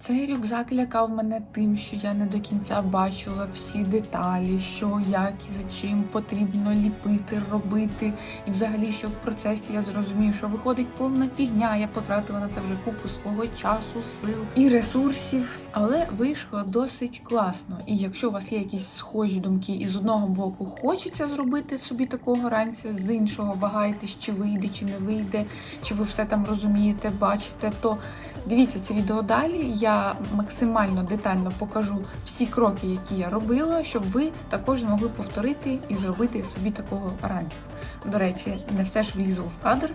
Цей рюкзак лякав мене тим, що я не до кінця бачила всі деталі, що як і за чим потрібно ліпити, робити. І взагалі, що в процесі я зрозумію, що виходить повна фігня. Я потратила на це вже купу свого часу, сил і ресурсів. Але вийшло досить класно. І якщо у вас є якісь схожі думки, і з одного боку хочеться зробити собі такого ранця, з іншого вагаєтесь, чи вийде, чи не вийде, чи ви все там розумієте, бачите, то дивіться це відео далі. Я максимально детально покажу всі кроки, які я робила, щоб ви також змогли повторити і зробити собі такого ранця. До речі, не все ж влізло в кадр.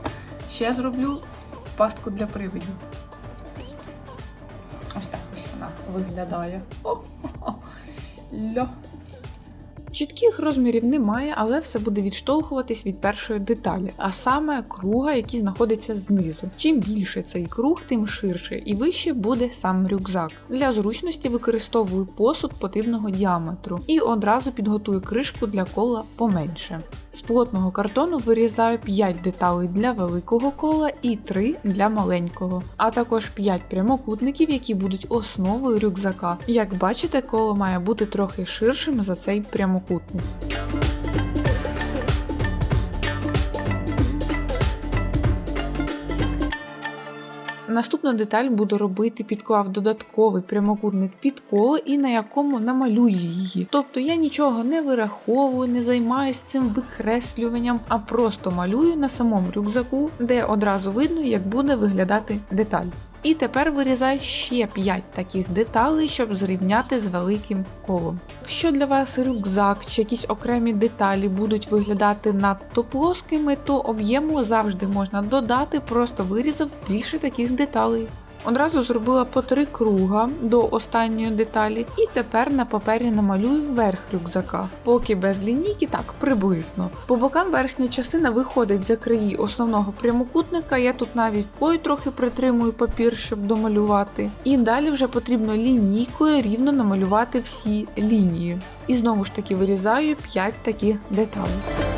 Ще зроблю пастку для привидів. Ось так ось вона виглядає. О-хо-хо. Ля. Чітких розмірів немає, але все буде відштовхуватись від першої деталі, а саме круга, який знаходиться знизу. Чим більше цей круг, тим ширше і вище буде сам рюкзак. Для зручності використовую посуд потрібного діаметру і одразу підготую кришку для кола поменше. З плотного картону вирізаю 5 деталей для великого кола і 3 для маленького, а також 5 прямокутників, які будуть основою рюкзака. Як бачите, коло має бути трохи ширшим за цей прямокутник. Наступну деталь буду робити, підклав додатковий прямокутник під коло і на якому намалюю її. Тобто я нічого не вираховую, не займаюся цим викреслюванням, а просто малюю на самому рюкзаку, де одразу видно, як буде виглядати деталь. І тепер вирізаю ще 5 таких деталей, щоб зрівняти з великим колом. Якщо для вас рюкзак чи якісь окремі деталі будуть виглядати надто плоскими, то об'єму завжди можна додати, просто вирізав більше таких деталей. Одразу зробила по три круга до останньої деталі, і тепер на папері намалюю верх рюкзака, поки без лінійки так приблизно. По бокам верхня частина виходить за краї основного прямокутника. Я тут навіть пою трохи притримую папір, щоб домалювати. І далі вже потрібно лінійкою рівно намалювати всі лінії. І знову ж таки вирізаю 5 таких деталей.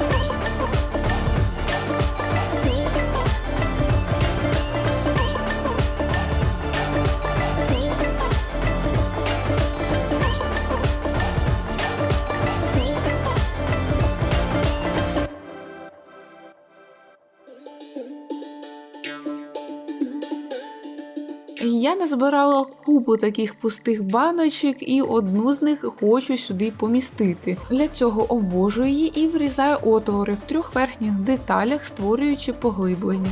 Я назбирала купу таких пустих баночок і одну з них хочу сюди помістити. Для цього обвожу її і врізаю отвори в трьох верхніх деталях, створюючи поглиблення.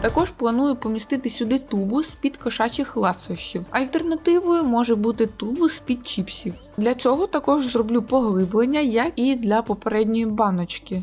Також планую помістити сюди тубус з-під кошачих ласощів. Альтернативою може бути тубус з-під чіпсів. Для цього також зроблю поглиблення, як і для попередньої баночки.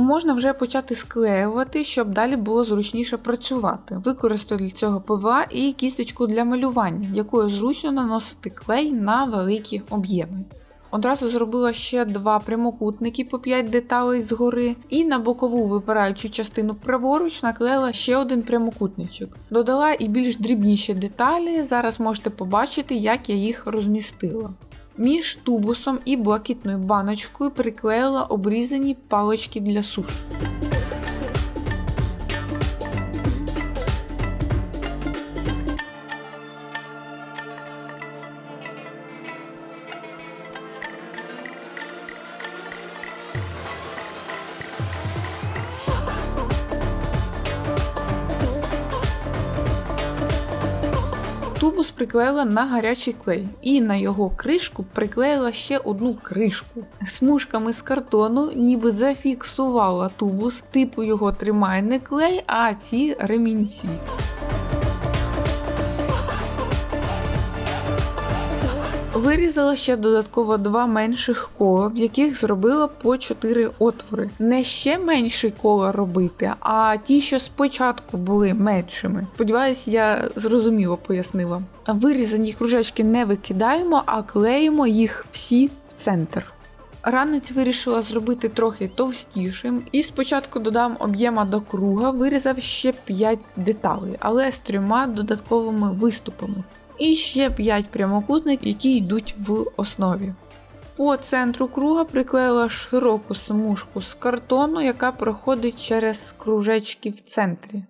Можна вже почати склеювати, щоб далі було зручніше працювати. Використаю для цього ПВА і кісточку для малювання, якою зручно наносити клей на великі об'єми. Одразу зробила ще два прямокутники по 5 деталей згори, і на бокову випираючу частину праворуч наклеїла ще один прямокутничок. Додала і більш дрібніші деталі, зараз можете побачити, як я їх розмістила. Між тубусом і блакитною баночкою приклеїла обрізані палички для сушу. Приклеїла на гарячий клей, і на його кришку приклеїла ще одну кришку. Смужками з картону ніби зафіксувала тубус, типу його тримає не клей, а ці ремінці. Вирізала ще додатково два менших кола, в яких зробила по 4 отвори. Не ще менші кола робити, а ті, що спочатку були меншими. Сподіваюсь, я зрозуміло пояснила. Вирізані кружечки не викидаємо, а клеїмо їх всі в центр. Ранець вирішила зробити трохи товстішим, і спочатку додам об'єма до круга, вирізав ще 5 деталей, але з трьома додатковими виступами і ще 5 прямокутників, які йдуть в основі. По центру круга приклеїла широку смужку з картону, яка проходить через кружечки в центрі.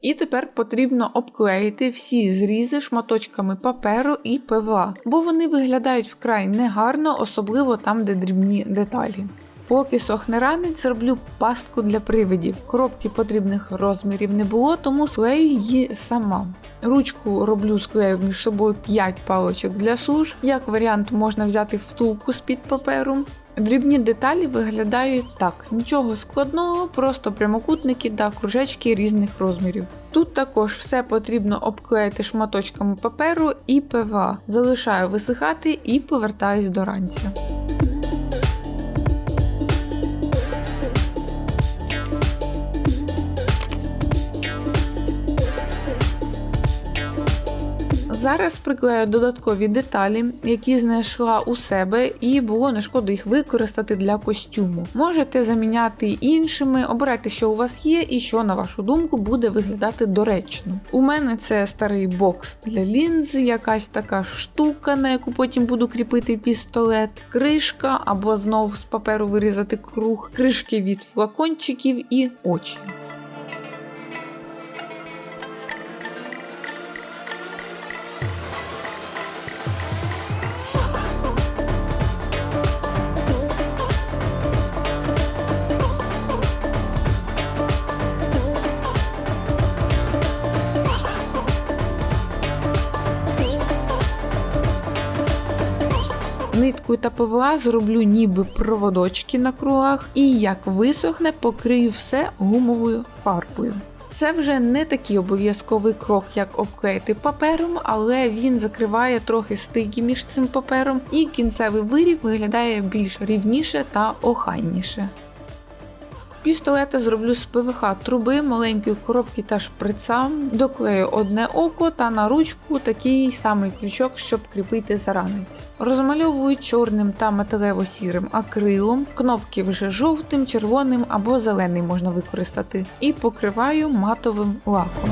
І тепер потрібно обклеїти всі зрізи шматочками паперу і ПВА, бо вони виглядають вкрай негарно, особливо там, де дрібні деталі. Поки сохне ранець, роблю пастку для привидів. Коробки потрібних розмірів не було, тому склею її сама. Ручку роблю склею між собою 5 паличок для суш. Як варіант, можна взяти втулку з-під паперу. Дрібні деталі виглядають так: нічого складного, просто прямокутники та кружечки різних розмірів. Тут також все потрібно обклеїти шматочками паперу і ПВА. Залишаю висихати і повертаюсь до ранця. Зараз приклею додаткові деталі, які знайшла у себе, і було не шкода їх використати для костюму. Можете заміняти іншими, обирайте, що у вас є, і що, на вашу думку, буде виглядати доречно. У мене це старий бокс для лінзи, якась така штука, на яку потім буду кріпити пістолет, кришка або знов з паперу вирізати круг, кришки від флакончиків і очі. Ниткою та ПВА зроблю ніби проводочки на кругах, і як висохне, покрию все гумовою фарбою. Це вже не такий обов'язковий крок, як обклеїти папером, але він закриває трохи стики між цим папером, і кінцевий виріб виглядає більш рівніше та охайніше. Пістолета зроблю з ПВХ труби, маленької коробки та шприца, доклею одне око та на ручку такий самий крючок, щоб кріпити заранець. Розмальовую чорним та металево-сірим акрилом, кнопки вже жовтим, червоним або зеленим можна використати, і покриваю матовим лаком.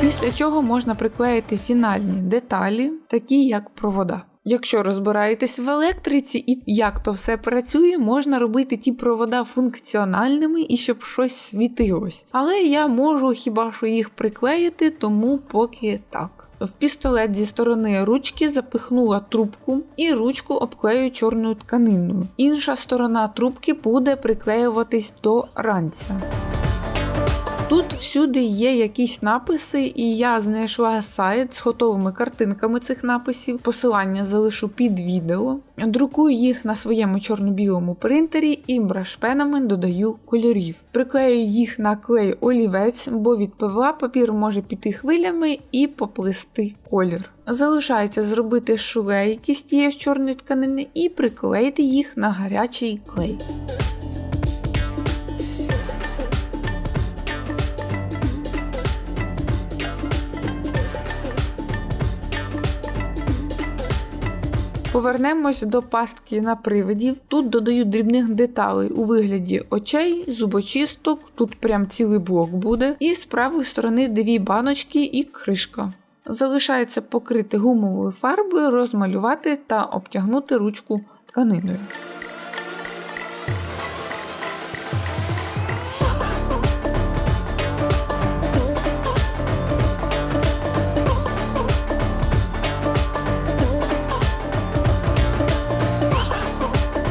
Після чого можна приклеїти фінальні деталі, такі як провода. Якщо розбираєтесь в електриці і як то все працює, можна робити ті провода функціональними і щоб щось світилось. Але я можу хіба що їх приклеїти, тому поки так. В пістолет зі сторони ручки запихнула трубку і ручку обклею чорною тканиною. Інша сторона трубки буде приклеюватись до ранця. Всюди є якісь написи, і я знайшла сайт з готовими картинками цих написів. Посилання залишу під відео. Друкую їх на своєму чорно-білому принтері і брашпенами додаю кольорів. Приклею їх на клей олівець, бо від ПВА папір може піти хвилями і поплисти колір. Залишається зробити шлейки з тієї ж чорної тканини і приклеїти їх на гарячий клей. Повернемось до пастки на привидів. Тут додаю дрібних деталей у вигляді очей, зубочисток, тут прям цілий блок буде, і з правої сторони дві баночки і кришка. Залишається покрити гумовою фарбою, розмалювати та обтягнути ручку тканиною.